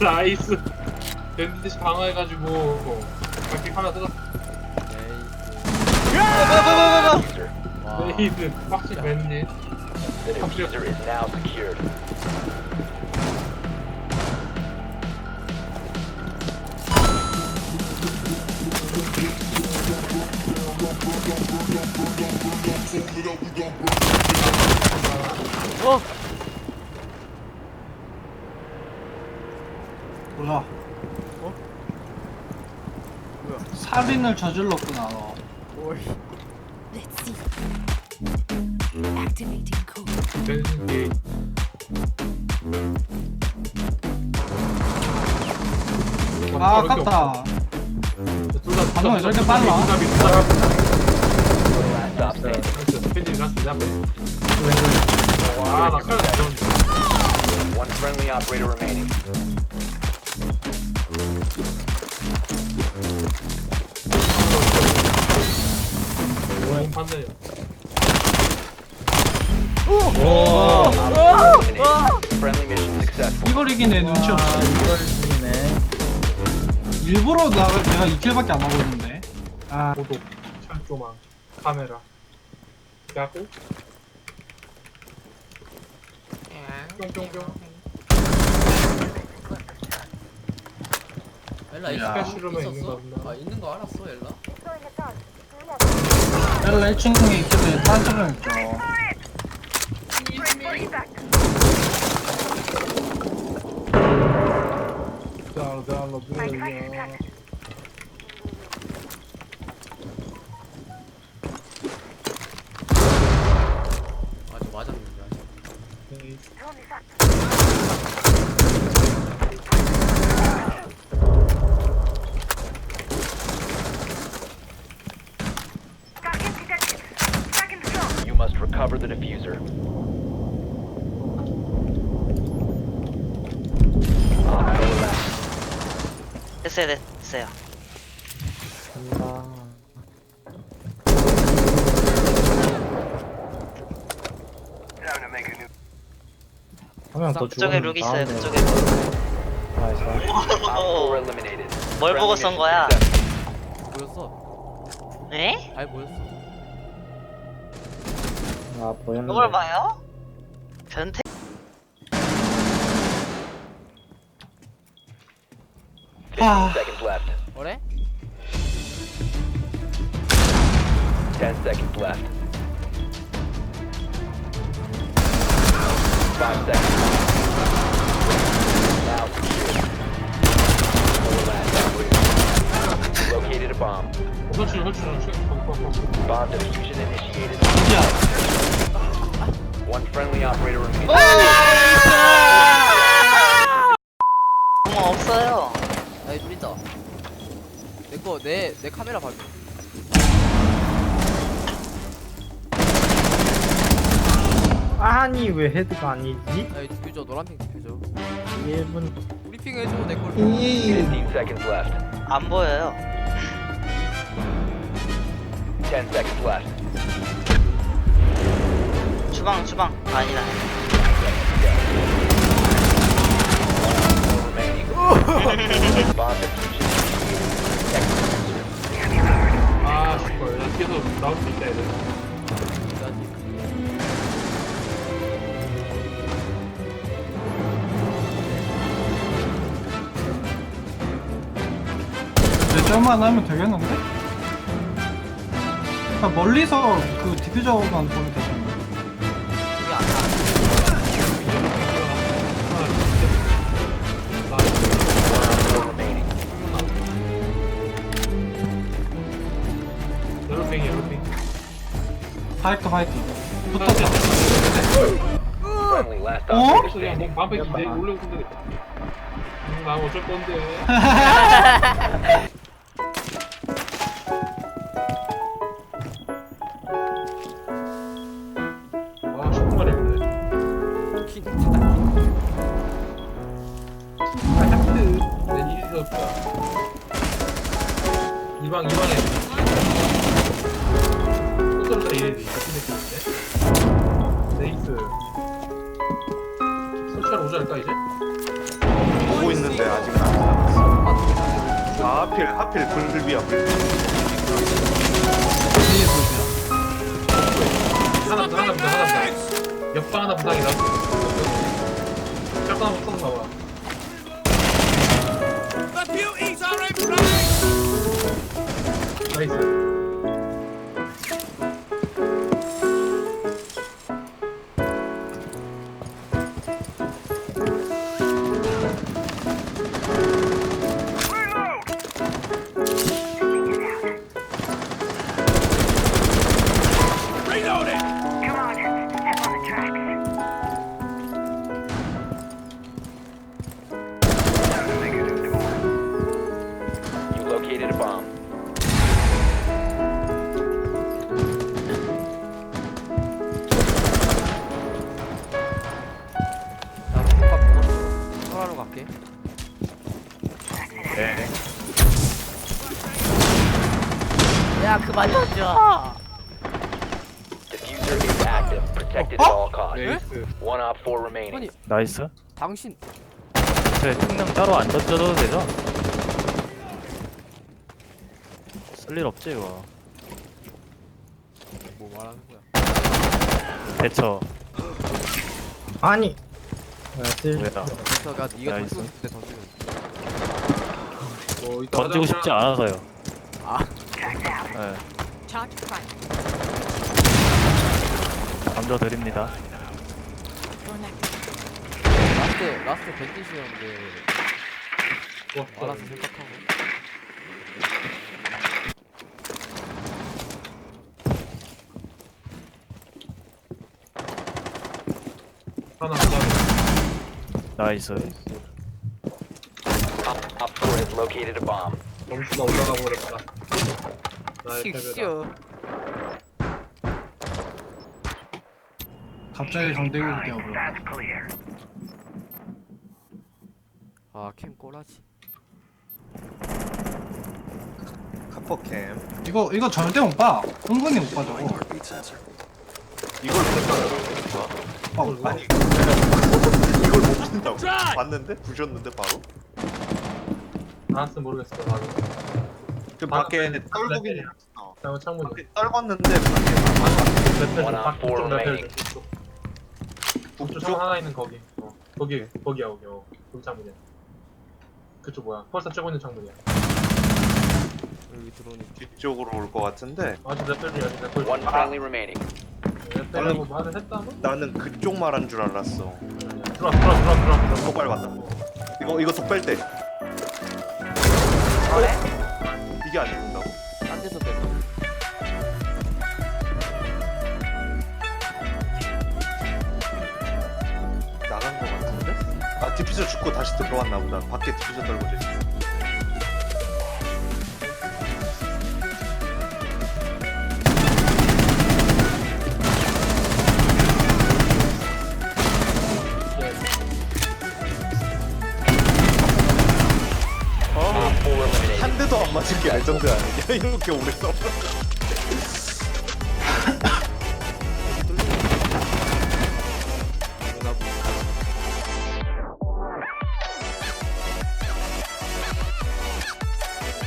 나이스. 밴드시 방어해가지고 발픽 하나 뜯었어. Diffuser. 와. 레이드 빡치 밴드. The diffuser is now secured. 어? 뭐야? 어? 뭐야? 살인을 저질렀구나 너. 오이. Let's see. Activating code. 아 아깝다. 둘다 방금 저렇게 빨라? 와, 나칼 나왔는데. One friendly operator remaining. Friendly mission successful. 이걸 이기네 눈치 없이. 이걸 죽이네. 일부러 나 내가 2킬밖에 안 하고 있는데. 아 고독, 철조망, 카메라. 야구? 뿅뿅뿅. 엘라 야. 스페셜룸에 있는 거 있었어? 없나? 아 있는 거 알았어 엘라. 렐라 1층에 있길래 딴 쪽에 있죠. 자, 자, 너 뭐야? 아저 맞았는데 아직. You must recover the diffuser. Op four left. 됐어요 됐어요 한명 더 그쪽에 죽으면 룩 있어요. 그쪽에 룩. 나이스. 뭘 보고 쏜 거야? 보였어. 에? 잘 보였어. 아 보였는데. 그걸 봐요? 변태 15 아. seconds left. 뭐래? 10 seconds left. 5 seconds. Now secured. Four last operator. Located a bomb. 설치, 설치, 설치. Bomb diffusion initiated. 야 One friendly operator remaining. 내거 내 내 카메라 봐줘. 아니 왜 헤드가 아니지? 아이 디퓨저 노란 핑 디퓨저. 1분 우리 핑 해줘 내 걸. 15 seconds left. 안 보여요 10 seconds left. 주방 주방 아니다. Bomb diffusion. 아, 씨발. 나 계속 나올 수 있다. 레저만 하면 되겠는데? 멀리서 그 디퓨저만 보면 되잖아. 붙었다. Friendly last 어? operator standing. 뭐 올려고 근데 음, 나 어쩔 건데 와 10분만에 했네 킹 닫아. 하트 내 일이 없다 이방 이방에 이래지 같은 느낌인데 네이스 설치하러 오지 않을까 이제? 보고 있는데. 아직은 안 나왔어. 아, 하필 하필 불비야 불비. 뒤에 소리야. 하나 더 하나 더 하나 더 옆방 하나 부상이다 짝방 한번 쏘는 봐봐 나이스 야 그만 던져 Diffuser is active. Protected at all costs. 레이스 One op four remaining. 아니 나이스. 당신 제 특능 따로 안 던져도 되죠? 쓸 일 없지 이거. 뭐 말하는 거야 대처. 아니. 왜다? 그래서 가 네가 나이스. 던지고 싶을 때 던지면 뭐 이따 던지고 하자. 싶지 않아서요. 아 네. Charge prime. 던져드립니다. Connect. 라스트 라스트 벤디시였는데 뭐, 알아서 생각하고 하나 하나 나이스. Op four has located a bomb. 점수가 올라가 버렸다 나의 패배다 씩쇼 갑자기 강대국이 되어버려. 아캠 꼬라지 카퍼캠. 이거 이거 절대 못 봐. 은근히 못 봐 저거. 이걸 못 봐, 못 봐. 아니 이걸 못 본다고. 봤는데 부셨는데 바로. 나한테 모르겠어 나도 그 아, 밖에 네. 떨구긴 네. 했어. 창문이 밖에 떨궜는데 밖에 레펠 One 쪽 on four 밖쪽 레펠 remaining. 쪽 북쪽 창문 하나 있는 거기 어 거기 거기야 거기 어 거기 창문이야 그쪽 뭐야 펄사 쬐고 있는 창문이야 여기 들어오니 뒤쪽으로 올 것 같은데 아직 레펠이 아직 레펠 One friendly remaining. 레펠하고 말을 했다고? 나는 그쪽 말한 줄 알았어. 들어와 들어와 들어와 들어와 들어와 똑바로 봤다. 이거 이거 독뺄 때 이게 안 된다고? 딴 데서 뺐다 나간 것 같은데? 아 디퓨저 죽고 다시 들어왔나 보다. 밖에 디퓨저 떨궈져 있어. 하나도 안 맞을 게알 정도야. 이렇게 오래 써